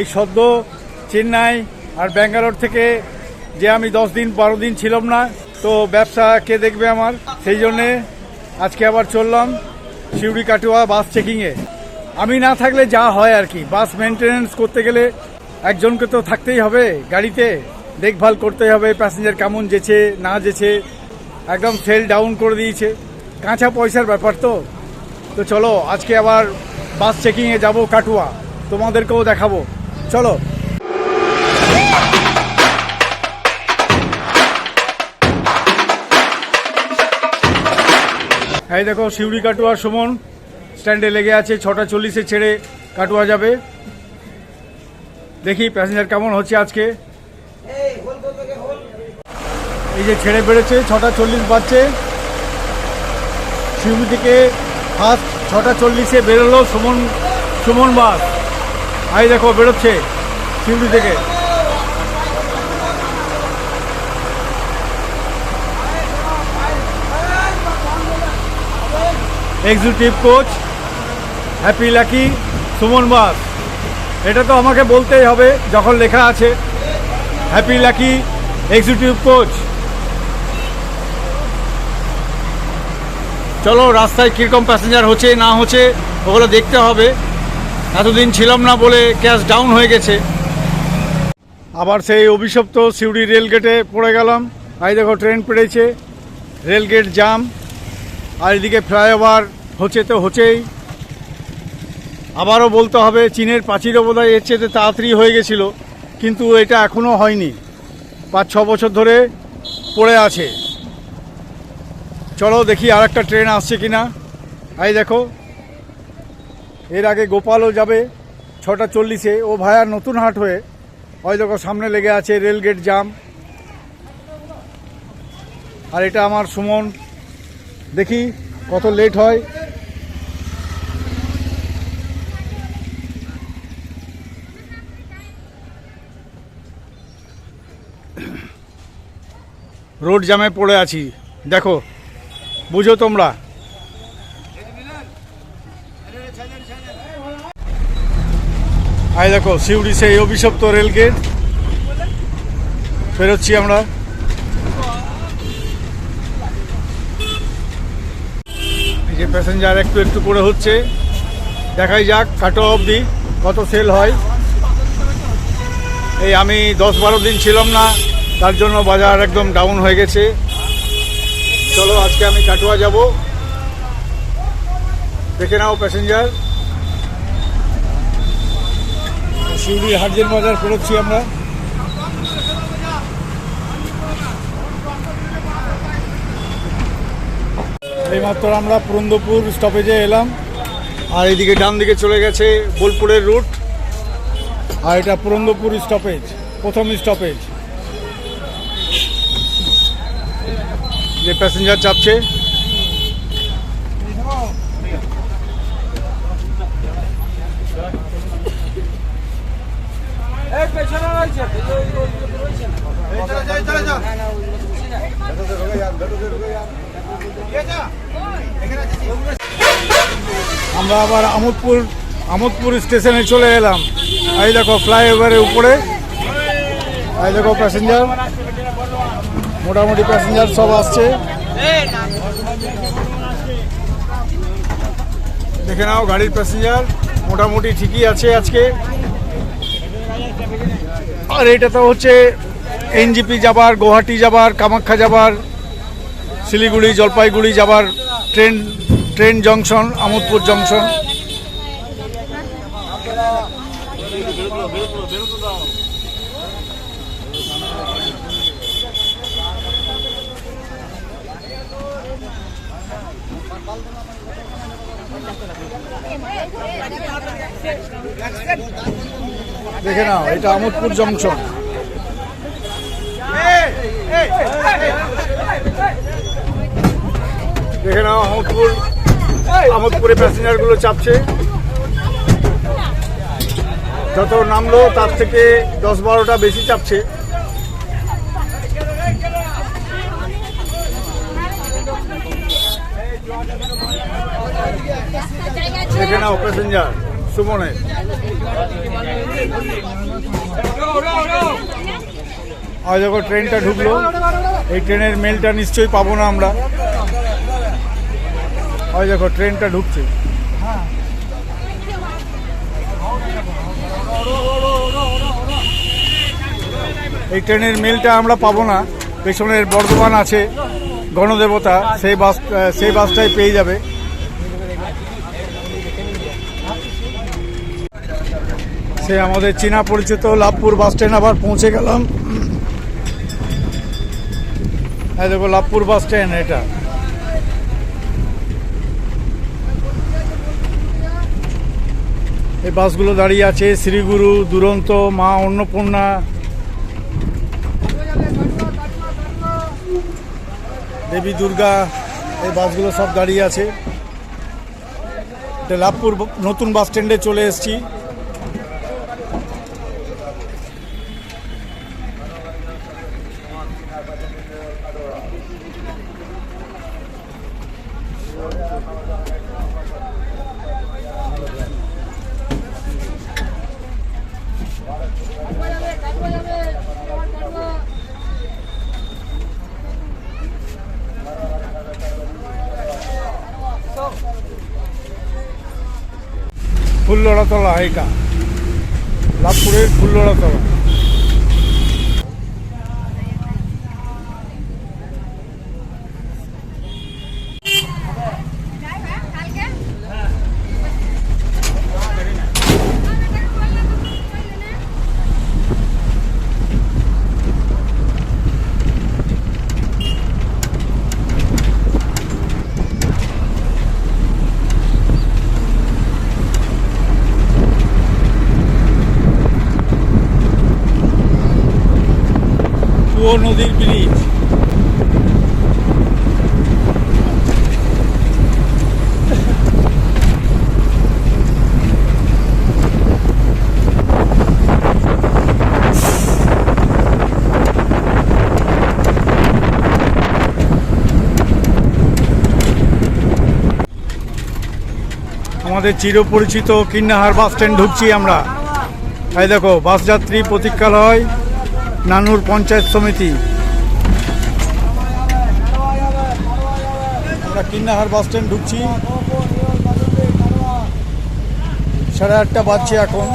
এই সদ্য চেন্নাই আর ব্যাঙ্গালোর থেকে যে আমি দশ দিন, বারো দিন ছিলাম না, তো ব্যবসা কে দেখবে আমার? সেই জন্যে আজকে আবার চললাম শিউড়ি কাটুয়া বাস চেকিংয়ে। আমি না থাকলে যা হয় আর কি। বাস মেনটেনেন্স করতে গেলে একজনকে তো থাকতেই হবে গাড়িতে। দেখভাল করতে হবে, প্যাসেঞ্জার কেমন যেছে, না যেছে। একদম সেল ডাউন করে দিয়েছে। কাঁচা পয়সার ব্যাপার তো। তো চলো, আজকে আবার বাস চেকিংয়ে যাব কাটুয়া। তোমাদেরকেও দেখাবো। চলো। এই দেখো শিউড়ি কাটুয়া সুমন স্ট্যান্ডে লেগে আছে, ছটা চল্লিশে ছেড়ে কাটুয়া যাবে। দেখি প্যাসেঞ্জার কেমন হচ্ছে আজকে। এই যে ছেড়ে বেড়েছে, ছটা চল্লিশ বাজছে। শিউড়ি থেকে ফার্স্ট ছটা চল্লিশে বেরোলো সুমন সুমন বাস। আই দেখো, বেরোচ্ছে শিউড়ি থেকে। Executive coach happy lucky Suman bus. এটা তো আমাকে বলতেই হবে, যখন লেখা আছে হ্যাপি লাকি এক্সিকিউটিভ কোচ চলো, রাস্তায় কীরকম প্যাসেঞ্জার হচ্ছে, না হচ্ছে, ওগুলো দেখতে হবে। এতদিন ছিলাম না বলে ক্যাশ ডাউন হয়ে গেছে। আবার সেই অভিশপ্ত সিউড়ি রেলগেটে পড়ে গেলাম। আই দেখো, ট্রেন পেড়েছে, রেলগেট জাম আর এদিকে ফ্লাইওভার হচ্ছে তো হচ্ছেই। আবারও বলতে হবে, চীনের প্রাচীরও হয় এর চেয়ে তাড়াতাড়ি হয়ে গেছিল, কিন্তু এটা এখনও হয়নি। পাঁচ, ছ বছর ধরে পড়ে আছে। চলো দেখি আর একটা ট্রেন আসছে কিনা। এই দেখো এর আগে গোপালও যাবে, ছটা চল্লিশে। ও ভায়া নতুন হাট হয়ে, ওই দেখো সামনে লেগে আছে রেলগেট জাম। আর এটা আমার সুমন। দেখি কত লেট হয়। রোড জামে পড়ে আছি। দেখো, বুঝো তোমরা। আই দেখো, সিউড়ি সেই অভিশপ্ত রেলগেট। ফেরোচ্ছি আমরা। এই যে প্যাসেঞ্জার একটু একটু করে হচ্ছে। দেখাই যাক কাটো অবধি কত সেল হয়। এই আমি দশ বারো দিন ছিলাম না, তার জন্য বাজার একদম ডাউন হয়ে গেছে। চলো, আজকে আমি কাটোয়া যাব। দেখে নাও প্যাসেঞ্জার। শিউড়ি হাটজের বাজার ফেরোচ্ছি আমরা। এইমাত্র আমরা পুরন্দপুর স্টপেজে এলাম। আর এদিকে ডান দিকে চলে গেছে বোলপুরের রুট আর এটা পুরন্দপুর স্টপেজ প্রথম স্টপেজ যে প্যাসেঞ্জার চাপছে। আমরা আবার আমোদপুর আমোদপুর স্টেশনে চলে এলাম। এই দেখো ফ্লাইওভারের উপরে। এই দেখো প্যাসেঞ্জার মোটামুটি প্যাসেঞ্জার সব আসছে। দেখে নাও গাড়ির প্যাসেঞ্জার মোটামুটি ঠিকই আছে আজকে। আর এটা তো হচ্ছে এনজিপি যাবার, গুয়াহাটি যাবার, কামাখ্যা যাবার, শিলিগুড়ি, জলপাইগুড়ি যাবার, train train junction, Amodpur junction. দেখে নাও, এটা আমোদপুর জংশন। দেখে নাও, আমোদপুর, আমোদপুরে প্যাসেঞ্জারগুলো চাপছে। যত নামলো, তার থেকে দশ বারোটা বেশি চাপছে। দেখে নাও, প্যাসেঞ্জার, সুমনের। যখন ট্রেনটা ঢুকলো। এই ট্রেনের মেলটা নিশ্চয়ই পাবো না আমরা। ওই দেখো, ট্রেনটা ঢুকছে। এই ট্রেনের মেলটা আমরা পাবো না। পেছনের বর্ধমান আছে, গণদেবতা, সেই বাস, সেই বাসটাই পেয়ে যাবে। সে আমাদের চীনা পরিচিত লাভপুর বাস স্ট্যান্ড আবার পৌঁছে গেলাম। এই দেখো লাভপুর বাস স্ট্যান্ড এটা। এই বাসগুলো দাঁড়িয়ে আছে, শ্রীগুরু, দুরন্ত, মা অন্নপূর্ণা। দেবী দুর্গা, এই বাসগুলো সব দাঁড়িয়ে আছে। লাভপুর নতুন বাস স্ট্যান্ডে চলে এসেছি। ফুল্লড়াতলা এটা লাভপুরের ফুল্লড়াতলা কুয়ো নদীর ব্রিজ আমাদের চিরপরিচিত কিন্নাহার বাস স্ট্যান্ড ঢুকছি আমরা। এই দেখো, বাস যাত্রী প্রতীক্ষালয়, নানুর পঞ্চায়েত সমিতি। আমরা কিন্নাহার বাস স্ট্যান্ড ঢুকছি। সাড়ে আটটা বাজছে এখন।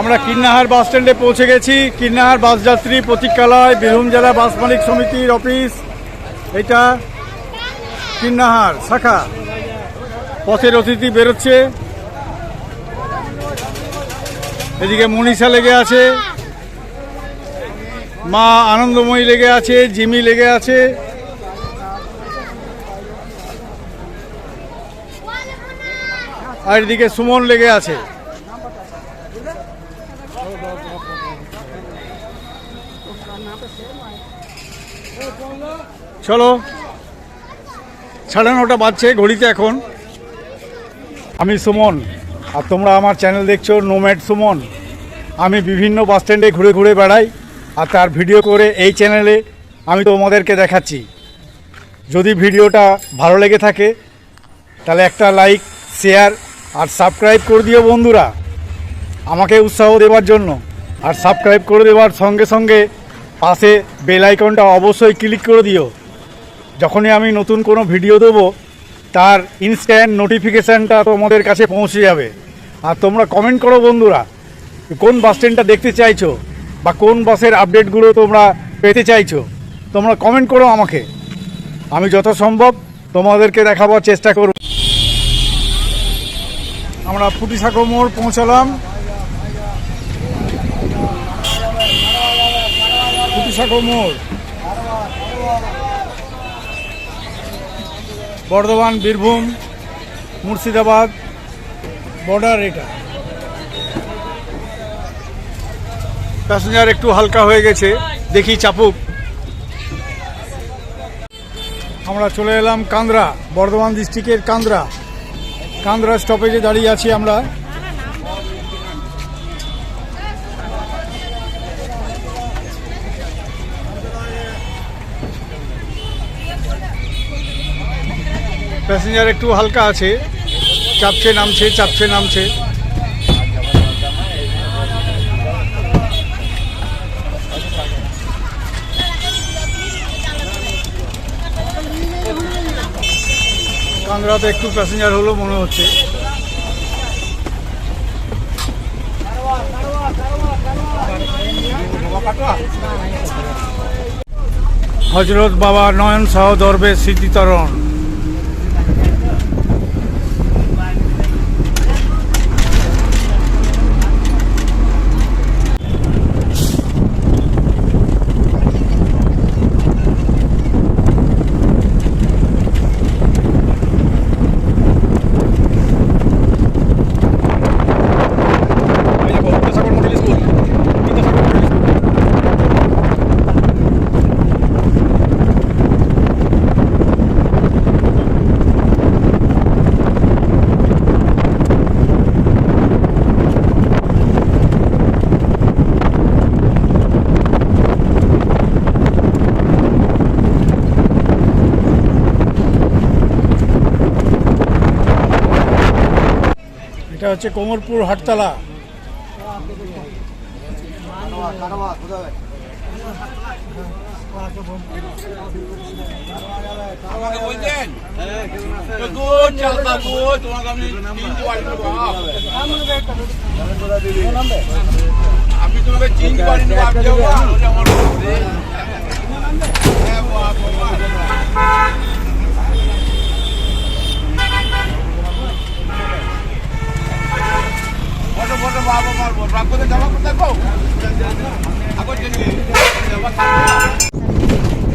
আমরা কিন্নাহার বাস স্ট্যান্ডে পৌঁছে গেছি। কিন্নাহার বাস যাত্রী প্রতীক্ষালয়, বীরভূম জেলা বাস মালিক সমিতির অফিস। এটা কিন্নাহার শাখা। পথের অতিথি বেরোচ্ছে। এদিকে মনীষা লেগে আছে। মা আনন্দময়ী লেগে আছে, জিমি লেগে আছে। আর এদিকে সুমন লেগে আছে। চলো। সাড়ে নটা বাজছে ঘড়িতে এখন। আমি সুমন, আর তোমরা আমার চ্যানেল দেখছ নোম্যাড সুমন। আমি বিভিন্ন বাস স্ট্যান্ডে ঘুরে ঘুরে বেড়াই, আর তার ভিডিও করে এই চ্যানেলে আমি তোমাদেরকে দেখাচ্ছি। যদি ভিডিওটা ভালো লেগে থাকে, তাহলে একটা লাইক শেয়ার আর সাবস্ক্রাইব করে দিও বন্ধুরা। আমাকে উৎসাহ দেওয়ার জন্য। আর সাবস্ক্রাইব করে দেওয়ার সঙ্গে সঙ্গে পাশে বেল আইকনটা অবশ্যই ক্লিক করে দিও। যখনই আমি নতুন কোনো ভিডিও দেবো, তার ইনস্ট্যান্ট নোটিফিকেশানটা তোমাদের কাছে পৌঁছে যাবে। আর তোমরা কমেন্ট করো বন্ধুরা, কোন বাস স্ট্যান্ডটা দেখতে চাইছো বা কোন বাসের আপডেটগুলো তোমরা পেতে চাইছো, তোমরা কমেন্ট করো আমাকে। আমি যত সম্ভব তোমাদেরকে দেখাবার চেষ্টা করব। আমরা পুটিসাঁকো মোড় পৌঁছালাম। পুটিসাঁকো মোড়। বর্ধমান বীরভূম মুর্শিদাবাদ বর্ডার এটা। প্যাসেঞ্জার একটু হালকা হয়ে গেছে দেখি চাপুক আমরা চলে এলাম কান্দ্রা বর্ধমান ডিস্ট্রিক্টের কান্দ্রা। কান্দ্রা স্টপেজে দাঁড়িয়ে আছি আমরা। প্যাসেঞ্জার একটু হালকা আছে। চাপছে, নামছে চাপছে, নামছে। কাংড়াতে একটু প্যাসেঞ্জার হলো মনে হচ্ছে। হজরত বাবা নয়ন শাহ দরবে স্মৃতিতরণ। হচ্ছে কোমরপুর হাটতলা। আমি তোমাকে চিনতে পারি না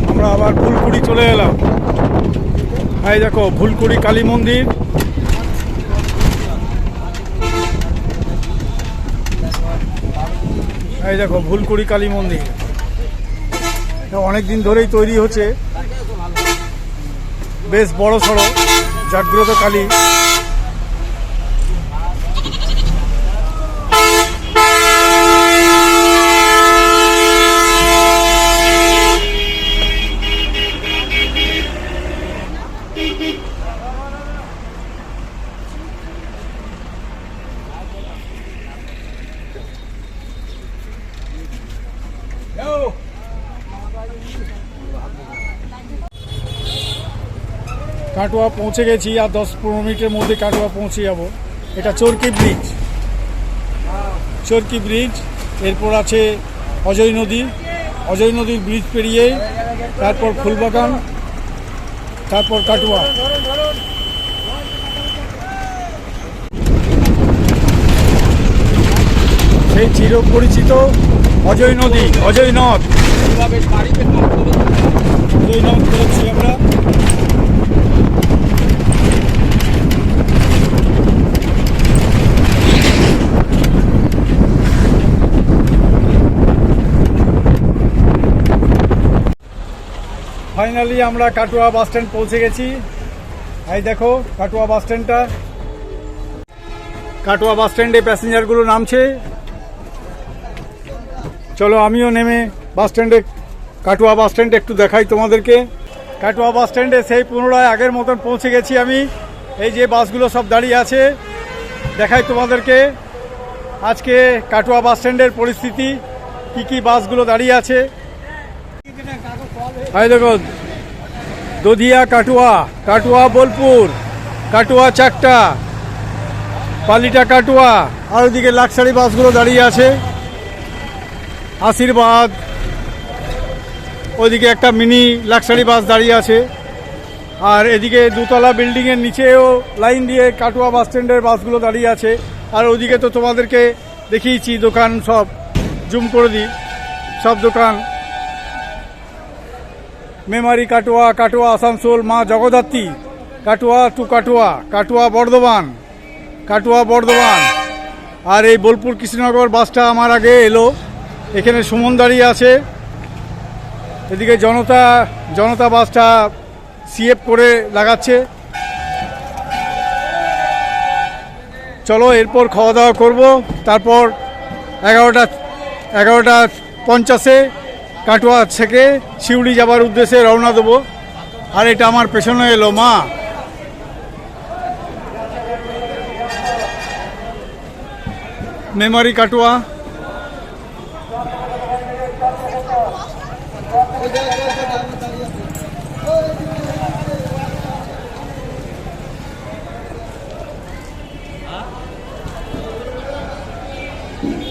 আমার আবার ফুলকুড়ি চলে এলাম এই দেখো ফুলকুড়ি কালী মন্দির এই দেখো ভুলকুড়ি কালী মন্দির অনেক দিন ধরেই তৈরি হচ্ছে বেশ বড় সড়ো জাগ্রত কালী কাটোয়া পৌঁছে গেছি আর দশ পনেরো মিনিটের মধ্যে কাটোয়া পৌঁছে যাব। এটা চরকি ব্রিজ। চরকি ব্রিজ, এরপর আছে অজয় নদী। অজয় নদীর ব্রিজ পেরিয়ে তারপর ফুলবাগান, তারপর কাটোয়া। সেই চিরপরিচিত অজয় নদী, অজয় নদ। অজয় নদ করেছি আমরা। ফাইনালি আমরা কাটোয়া বাস স্ট্যান্ড পৌঁছে গেছি। এই দেখো, কাটোয়া বাস স্ট্যান্ডটা। কাটোয়া বাস স্ট্যান্ডে প্যাসেঞ্জারগুলো নামছে। চলো, আমিও নেমে বাস স্ট্যান্ডে, কাটোয়া বাস স্ট্যান্ডে একটু দেখাই তোমাদেরকে। কাটোয়া বাস স্ট্যান্ডে সেই পুনরায় আগের মতন পৌঁছে গেছি আমি। এই যে বাসগুলো সব দাঁড়িয়ে আছে, দেখাই তোমাদেরকে। আজকে কাটোয়া বাস স্ট্যান্ডের পরিস্থিতি, কি কি বাসগুলো দাঁড়িয়ে আছে। এই দেখো দধিয়া, কাটুয়া কাটুয়া বোলপুর, কাটুয়া চাকটা পালিটা কাটুয়া, আর ওদিকে লাক্সারি বাসগুলো দাঁড়িয়ে আছে, আশীর্বাদ ওদিকে একটা মিনি লাক্সারি বাস দাঁড়িয়ে আছে, আর এদিকে দুতলা বিল্ডিংয়ের নিচেও লাইন দিয়ে কাটুয়া বাস স্ট্যান্ডের বাসগুলো দাঁড়িয়ে আছে, আর ওদিকে তো তোমাদেরকে দেখিয়েছি দোকান সব, জুম করে দিই, সব দোকান। মেমারি, কাটোয়া কাটোয়া, আসানসোল, মা জগদ্ধাত্রী। কাটোয়া টু কাটোয়া কাটোয়া বর্ধমান কাটোয়া বর্ধমান। আর এই বোলপুর কৃষ্ণনগর বাসটা আমার আগে এলো। এখানে সুমন দাঁড়িয়ে আছে। এদিকে জনতা জনতা বাসটা সিএফ করে লাগাচ্ছে। চলো এরপর খাওয়া দাওয়া করব। তারপর এগারোটা এগারোটা পঞ্চাশে কাটোয়া থেকে শিউড়ি যাবার উদ্দেশ্যে রওনা দেবো। আর এটা আমার পেছনে এলো, মা। মেমারি কাটোয়া।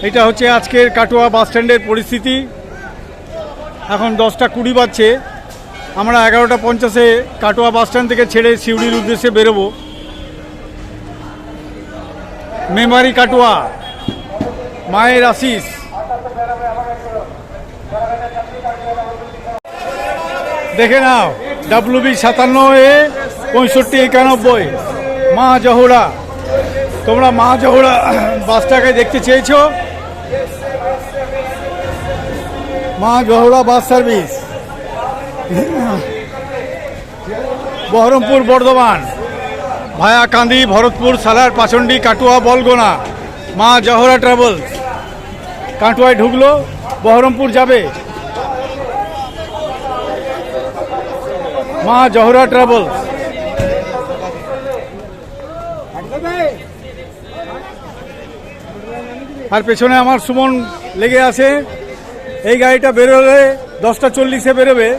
এটা হচ্ছে আজকের কাটোয়া বাস স্ট্যান্ডের পরিস্থিতি। এখন দশটা কুড়ি বাজছে। আমরা এগারোটা পঞ্চাশে কাটোয়া বাস স্ট্যান্ড থেকে ছেড়ে সিউড়ির উদ্দেশ্যে বেরোবো। মেমারি কাটোয়া, মায়ের আশিস দেখে নাও ডাব্লু বি সাতান্ন এ পঁয়ষট্টি একানব্বই, মা জহরা। তোমরা মা জহুরা বাসটাকে দেখতে চেয়েছো? Maa Zohra bus service. Baharampur Bardhaman. Via Kandi, Bharatpur, Salar, Pachandi, Katwa, Balgona. Maa Zohra travels. কাটুয়ায় ঢুকলো, বহরমপুর যাবে। মা জহরা ট্রাভেলস। আর পেছনে আমার সুমন লেগে আছে। এই গাড়িটা বেরোলে দশটা চল্লিশে বেরোবে,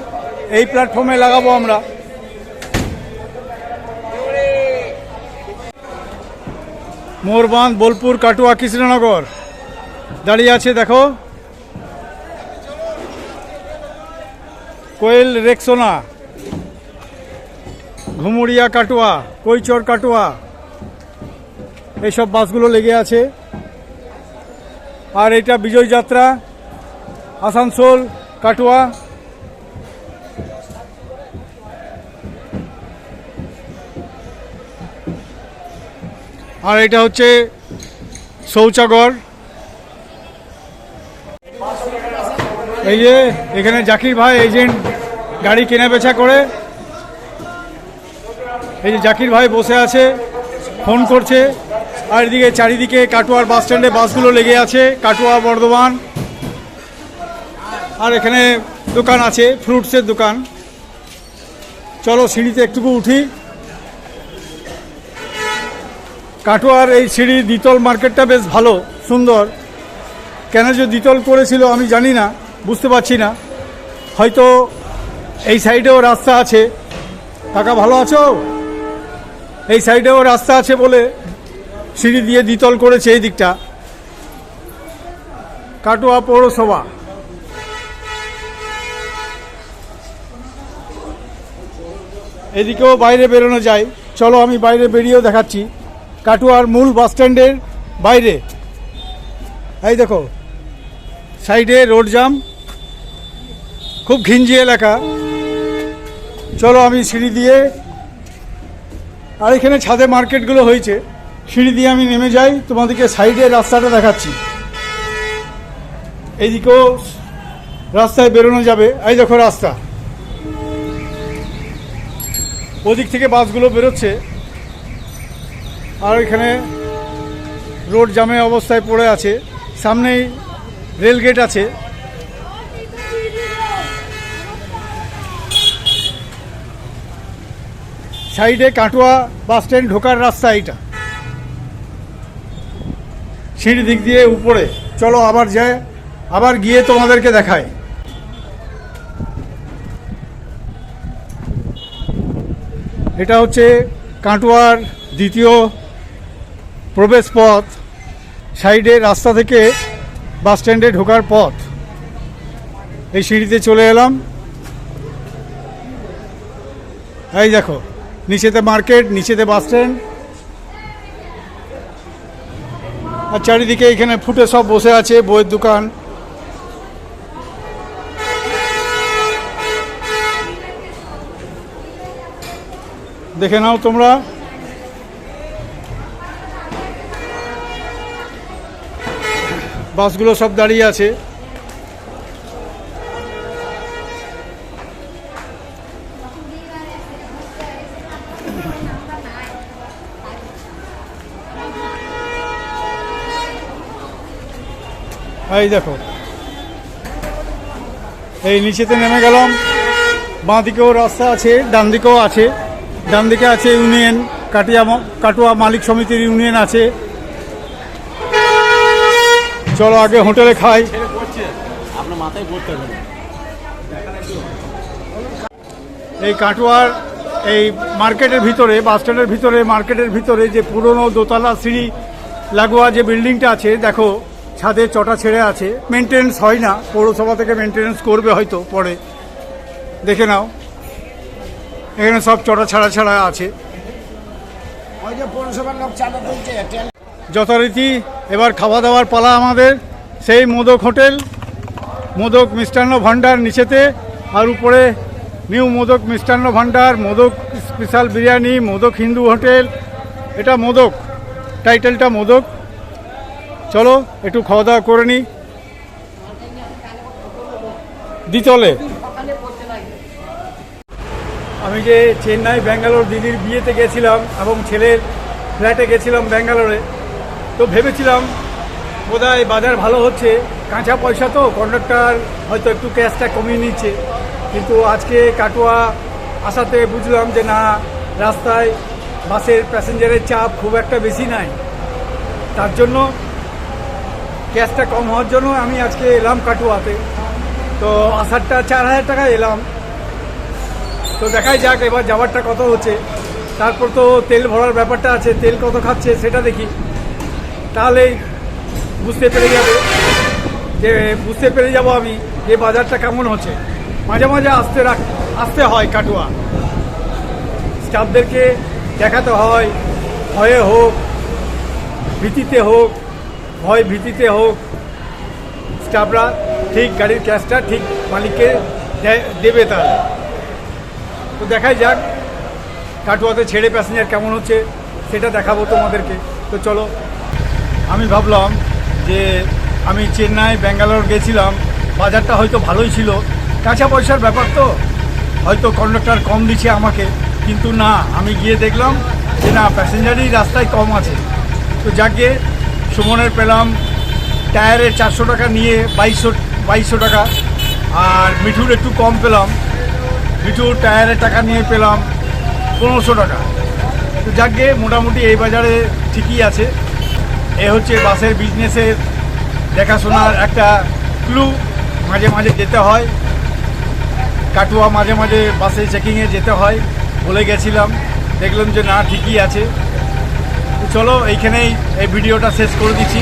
এই প্ল্যাটফর্মে লাগাবো আমরা। মোরবাঁধ বোলপুর, কাটুয়া, কৃষ্ণনগর। দাঁড়িয়ে আছে, দেখো। কোয়েল রেক্সোনা। ঘুমুরিয়া, কাটুয়া, কৈচর, কাটুয়া। এইসব বাসগুলো লেগে আছে। আর এটা বিজয় যাত্রা আসানসোল, কাটোয়া। আর এটা হচ্ছে শৌচাগর এই যে এখানে জাকির ভাই, এজেন্ট, গাড়ি কেনা বেচা করে। এই যে জাকির ভাই বসে আছে, ফোন করছে। আর এদিকে চারিদিকে কাটোয়ার বাস স্ট্যান্ডে বাসগুলো লেগে আছে, কাটোয়া বর্ধমান। আর এখানে দোকান আছে, ফ্রুটসের দোকান। চলো সিঁড়িতে একটুকু উঠি। কাটোয়ার এই সিঁড়ি দ্বিতল মার্কেটটা বেশ ভালো, সুন্দর। কেন যে দ্বিতল করেছিল আমি জানি না, বুঝতে পারছি না। হয়তো এই সাইডেও রাস্তা আছে। কাকা, ভালো আছো? এই সাইডেও রাস্তা আছে বলে সিঁড়ি দিয়ে দ্বিতল করেছে এই দিকটা। কাটোয়া পৌরসভা। এদিকেও বাইরে বেরোনো যায়। চলো আমি বাইরে বেরিয়েও দেখাচ্ছি। কাটুয়ার মূল বাস স্ট্যান্ডের বাইরে। এই দেখো, সাইডে রোড জাম খুব ঘিঞ্জি এলাকা। চলো আমি সিঁড়ি দিয়ে, আর এখানে ছাদে মার্কেটগুলো হয়েছে। সিঁড়ি দিয়ে আমি নেমে যাই, তোমাদেরকে সাইডে রাস্তাটা দেখাচ্ছি। এইদিকেও রাস্তায় বেরোনো যাবে। এই দেখো রাস্তা। ওদিক থেকে বাসগুলো বেরোচ্ছে। আর এখানে রোড জামে অবস্থায় পড়ে আছে। সামনেই রেল গেট আছে। সাইডে কাটোয়া বাস স্ট্যান্ড ঢোকার রাস্তা এইটা। সিঁড়ি দিক দিয়ে উপরে। চলো আবার যায় আবার গিয়ে তোমাদেরকে দেখায় এটা হচ্ছে কাটোয়ার দ্বিতীয় প্রবেশ পথ। সাইডে রাস্তা থেকে বাস স্ট্যান্ডে ঢোকার পথ। এই সিঁড়িতে চলে এলাম। এই দেখো, নিচেতে মার্কেট, নিচেতে বাস স্ট্যান্ড। আর চারিদিকে এখানে ফুটে সব বসে আছে বইয়ের দোকান। দেখে নাও তোমরা। বাসগুলো সব দাঁড়িয়ে আছে। এই দেখো। এই নিচেতে নেমে গেলাম। বাঁ দিকেও রাস্তা আছে ডান দিকেও আছে। ডান দিকে আছে ইউনিয়ন, কাটিয়া কাটুয়া মালিক সমিতির ইউনিয়ন আছে। চলো আগে হোটেলে খাই। এই কাটোয়ার এই মার্কেটের ভিতরে, বাস স্ট্যান্ডের ভিতরে, মার্কেটের ভিতরে যে পুরনো দোতলা সিঁড়ি লাগোয়া যে বিল্ডিংটা আছে, দেখো, ছাদে চটা ছেড়ে আছে। মেনটেন্স হয় না, পৌরসভা থেকে মেনটেন্স করবে হয়তো পরে। দেখে নাও। এখানে সব চটা ছাড়া ছাড়া আছে। যথারীতি এবার খাওয়া দাওয়ার পালা আমাদের। সেই মোদক হোটেল মোদক মিষ্টান্ন ভাণ্ডার নিচেতে আর উপরে new Modak Mishtanna Bhandar Modak special biryani Modak Hindu hotel. এটা মোদক টাইটেলটা মোদক। চলো একটু খাওয়া দাওয়া করে নিই দ্বিতলে। আমি যে চেন্নাই, ব্যাঙ্গালোর দিদির বিয়েতে গেছিলাম এবং ছেলের ফ্ল্যাটে গেছিলাম ব্যাঙ্গালোরে, তো ভেবেছিলাম বোধহয় বাজার ভালো হচ্ছে। কাঁচা পয়সা তো কন্ডাক্টর হয়তো একটু ক্যাশটা কমিয়ে নিচ্ছে। কিন্তু আজকে কাটোয়া আসাতে বুঝলাম যে না, রাস্তায় বাসের প্যাসেঞ্জারের চাপ খুব একটা বেশি নাই। তার জন্য ক্যাশটা কম হওয়ার জন্য আমি আজকে এলাম কাটোয়াতে। তো আসারটা চার হাজার টাকা এলাম। তো দেখাই যাক এবার যাওয়ারটা কত হচ্ছে। তারপর তো তেল ভরার ব্যাপারটা আছে, তেল কত খাচ্ছে সেটা দেখি। তাহলেই বুঝতে পেরে যাবে যে, বুঝতে পেরে যাব আমি যে বাজারটা কেমন হচ্ছে। মাঝে মাঝে আসতে রাখ, আসতে হয় কাটুয়া। স্টাফদেরকে দেখাতে হয়, ভয়ে হোক, ভীতিতে হোক, ভয় ভীতিতে হোক। স্টাফরা ঠিক গাড়ির ক্যাশটা ঠিক মালিককে দেবে তাহলে। তো দেখাই যাক, কাটুয়াতে ছেড়ে প্যাসেঞ্জার কেমন হচ্ছে, সেটা দেখাবো তোমাদেরকে। তো চলো, আমি ভাবলাম যে আমি চেন্নাই, ব্যাঙ্গালোর গেছিলাম, বাজারটা হয়তো ভালোই ছিল। কাঁচা পয়সার ব্যাপার তো, হয়তো কন্ডাক্টর কম দিচ্ছে আমাকে, কিন্তু না, আমি গিয়ে দেখলাম যে না, প্যাসেঞ্জারই রাস্তায় কম আছে। তো যাকে সুমনের পেলাম, টায়ারে চারশো টাকা নিয়ে বাইশশো বাইশশো টাকা, আর মিঠুর একটু কম পেলাম। মিঠুর টায়ারের টাকা নিয়ে পেলাম পনেরোশো টাকা। তো যাকে মোটামুটি এই বাজারে ঠিকই আছে। এ হচ্ছে বাসের বিজনেসের দেখাশোনার একটা ক্লু মাঝে মাঝে যেতে হয়। কাটুয়া মাঝে মাঝে বাসে চেকিংয়ে যেতে হয়। বলে গেছিলাম, দেখলাম যে না, ঠিকই আছে। চলো, এইখানেই এই ভিডিওটা শেষ করে দিচ্ছি।